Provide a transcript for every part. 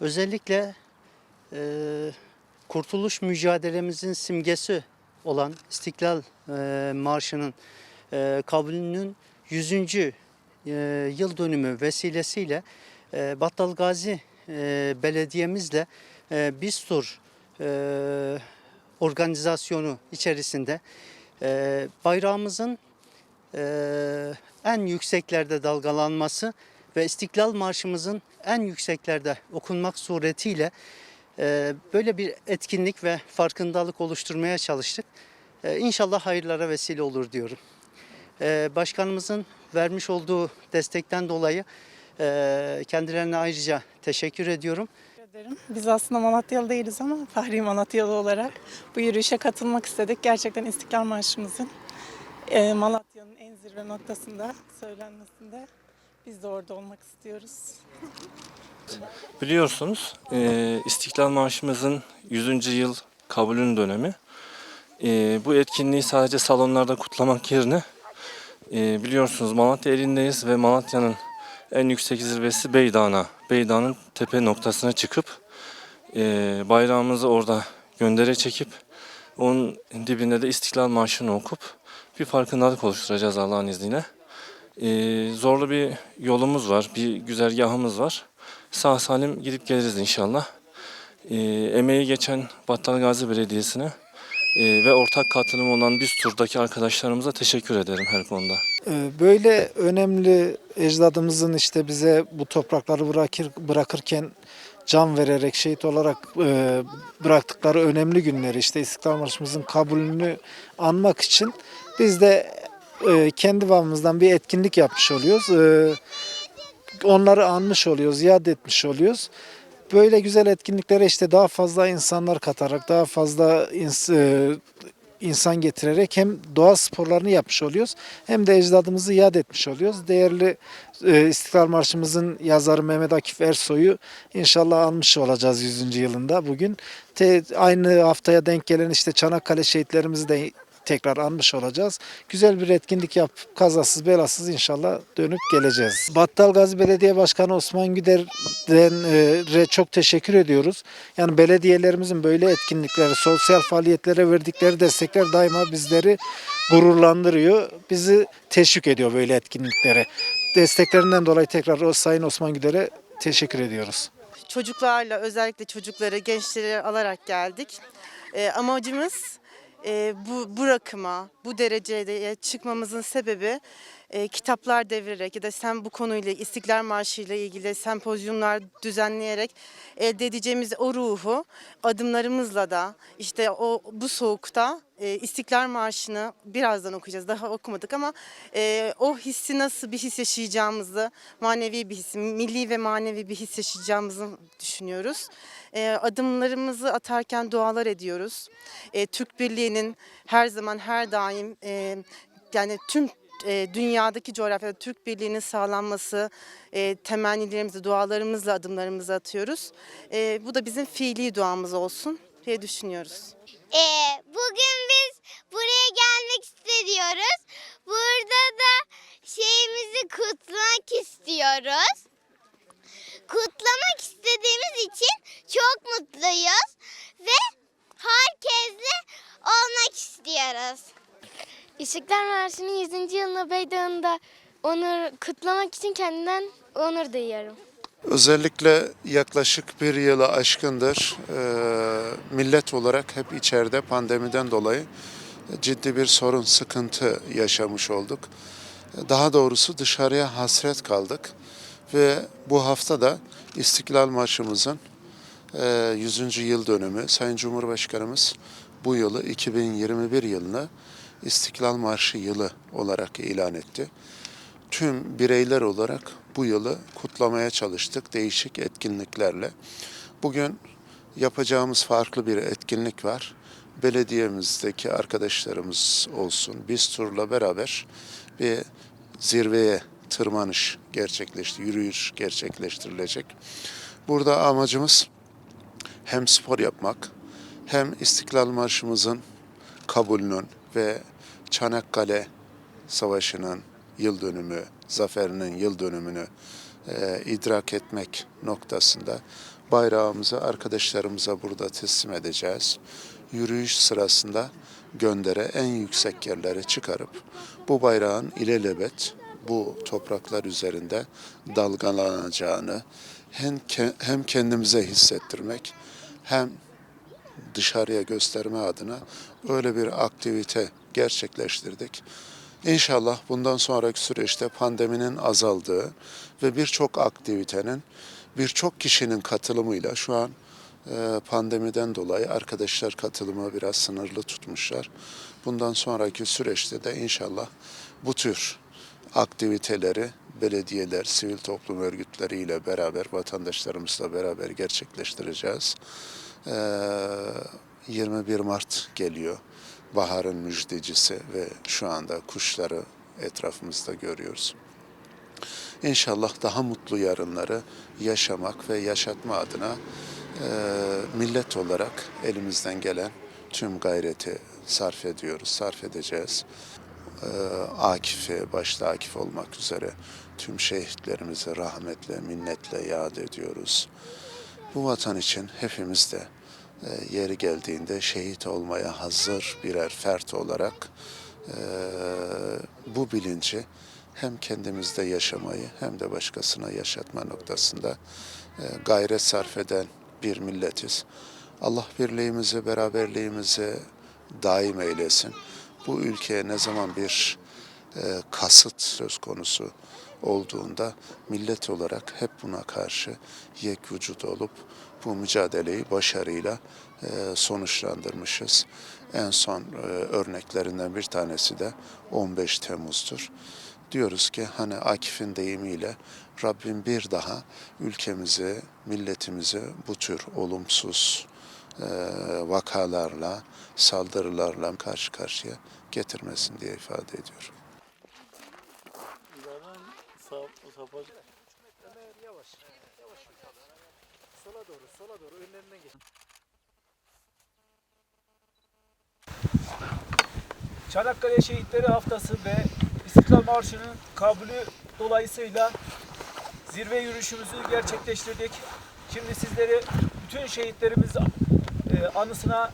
Özellikle e, kurtuluş mücadelemizin simgesi olan İstiklal e, Marşı'nın e, kabulünün 100. e, yıl dönümü vesilesiyle e, Battal Gazi e, Belediye'mizle e, Bistur e, organizasyonu içerisinde e, bayrağımızın e, en yükseklerde dalgalanması ve İstiklal Marşımızın en yükseklerde okunmak suretiyle e, böyle bir etkinlik ve farkındalık oluşturmaya çalıştık. E, İnşallah hayırlara vesile olur diyorum. E, Başkanımızın vermiş olduğu destekten dolayı e, kendilerine ayrıca teşekkür ediyorum. Ederim. Biz aslında Malatyalı değiliz ama Fahri Malatyalı olarak bu yürüyüşe katılmak istedik. Gerçekten İstiklal Marşımızın e, Malatya'nın en zirve noktasında söylenmesinde biz de orada olmak istiyoruz. Biliyorsunuz e, İstiklal Marşımızın 100. yıl kabulün dönemi. E, bu etkinliği sadece salonlarda kutlamak yerine e, biliyorsunuz Malatya elindeyiz ve Malatya'nın en yüksek zirvesi Beydağ'a, Beydağ'ın tepe noktasına çıkıp e, bayrağımızı orada göndere çekip onun dibinde de İstiklal Marşı'nı okup bir farkındalık oluşturacağız Allah'ın izniyle. E, zorlu bir yolumuz var, bir güzergahımız var sağ salim gidip geliriz inşallah. E, emeği geçen Battal Gazi Belediyesi'ne e, ve ortak katılım olan biz turdaki arkadaşlarımıza teşekkür ederim her konuda. Ee, Böyle önemli ecdadımızın işte bize bu toprakları bırakır, bırakırken can vererek şehit olarak e, bıraktıkları önemli günleri işte İstiklal Marşımızın kabulünü anmak için biz de e, kendi babamızdan bir etkinlik yapmış oluyoruz. E, onları anmış oluyoruz, yad etmiş oluyoruz. Böyle güzel etkinliklere işte daha fazla insanlar katarak, daha fazla ins- e, insan getirerek hem doğa sporlarını yapmış oluyoruz hem de ecdadımızı yad etmiş oluyoruz. Değerli e, İstiklal Marşımızın yazarı Mehmet Akif Ersoy'u inşallah anmış olacağız 100. yılında bugün. Te, aynı haftaya denk gelen işte Çanakkale şehitlerimizi de tekrar anmış olacağız. Güzel bir etkinlik yapıp kazasız belasız inşallah dönüp geleceğiz. Battal Gazi Belediye Başkanı Osman Güder'den e, çok teşekkür ediyoruz. Yani belediyelerimizin böyle etkinliklere, sosyal faaliyetlere verdikleri destekler daima bizleri gururlandırıyor. Bizi teşvik ediyor böyle etkinliklere. Desteklerinden dolayı tekrar o Sayın Osman Güder'e teşekkür ediyoruz. çocuklarla özellikle çocukları, gençleri alarak geldik. Ee, amacımız e, bu, bu rakıma, bu dereceye çıkmamızın sebebi e, kitaplar devirerek ya da sen bu konuyla İstiklal Marşı ile ilgili sempozyumlar düzenleyerek elde edeceğimiz o ruhu adımlarımızla da işte o bu soğukta e, İstiklal Marşı'nı birazdan okuyacağız. Daha okumadık ama e, o hissi nasıl bir his yaşayacağımızı, manevi bir his, milli ve manevi bir his yaşayacağımızı düşünüyoruz. E, adımlarımızı atarken dualar ediyoruz. E, Türk Birliği'nin her zaman her daim e, yani tüm e, dünyadaki coğrafyada Türk Birliği'nin sağlanması e, temennilerimizi, dualarımızla adımlarımızı atıyoruz. E, bu da bizim fiili duamız olsun diye düşünüyoruz. Ee, bugün biz buraya gelmek istiyoruz. Burada da şeyimizi kutlamak istiyoruz. Kutlamak istediğimiz için çok mutluyuz ve herkesle olmak istiyoruz. İstiklal Marşı'nın 100. yılını Beydağ'ında onur kutlamak için kendimden onur duyuyorum. Özellikle yaklaşık bir yılı aşkındır e, millet olarak hep içeride pandemiden dolayı ciddi bir sorun, sıkıntı yaşamış olduk. Daha doğrusu dışarıya hasret kaldık ve bu hafta da İstiklal Marşımızın e, 100. yıl dönümü Sayın Cumhurbaşkanımız bu yılı 2021 yılını İstiklal Marşı yılı olarak ilan etti tüm bireyler olarak bu yılı kutlamaya çalıştık değişik etkinliklerle. Bugün yapacağımız farklı bir etkinlik var. Belediyemizdeki arkadaşlarımız olsun, biz turla beraber bir zirveye tırmanış gerçekleşti, yürüyüş gerçekleştirilecek. Burada amacımız hem spor yapmak, hem İstiklal Marşımızın kabulünün ve Çanakkale Savaşı'nın yıl dönümü, zaferinin yıl dönümünü e, idrak etmek noktasında bayrağımızı arkadaşlarımıza burada teslim edeceğiz. Yürüyüş sırasında göndere en yüksek yerlere çıkarıp bu bayrağın ilelebet bu topraklar üzerinde dalgalanacağını hem, hem kendimize hissettirmek hem dışarıya gösterme adına öyle bir aktivite gerçekleştirdik. İnşallah bundan sonraki süreçte pandeminin azaldığı ve birçok aktivitenin birçok kişinin katılımıyla şu an e, pandemiden dolayı arkadaşlar katılımı biraz sınırlı tutmuşlar. Bundan sonraki süreçte de inşallah bu tür aktiviteleri belediyeler, sivil toplum örgütleriyle beraber, vatandaşlarımızla beraber gerçekleştireceğiz. Ee, 21 Mart geliyor. Baharın müjdecisi ve şu anda kuşları etrafımızda görüyoruz. İnşallah daha mutlu yarınları yaşamak ve yaşatma adına e, millet olarak elimizden gelen tüm gayreti sarf ediyoruz, sarf edeceğiz. E, Akif'i, başta Akif olmak üzere tüm şehitlerimizi rahmetle, minnetle yad ediyoruz. Bu vatan için hepimiz de yeri geldiğinde şehit olmaya hazır birer fert olarak e, bu bilinci hem kendimizde yaşamayı hem de başkasına yaşatma noktasında e, gayret sarf eden bir milletiz. Allah birliğimizi, beraberliğimizi daim eylesin. Bu ülkeye ne zaman bir kasıt söz konusu olduğunda millet olarak hep buna karşı yek vücut olup bu mücadeleyi başarıyla e, sonuçlandırmışız. En son e, örneklerinden bir tanesi de 15 Temmuz'dur. Diyoruz ki hani Akif'in deyimiyle Rabbim bir daha ülkemizi, milletimizi bu tür olumsuz e, vakalarla, saldırılarla karşı karşıya getirmesin diye ifade ediyorum. Çanakkale Şehitleri Haftası ve İstiklal Marşı'nın kabulü dolayısıyla zirve yürüyüşümüzü gerçekleştirdik. Şimdi sizleri bütün şehitlerimiz e, anısına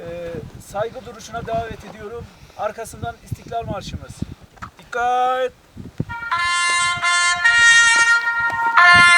e, saygı duruşuna davet ediyorum. Arkasından İstiklal Marşımız. Dikkat! Bye.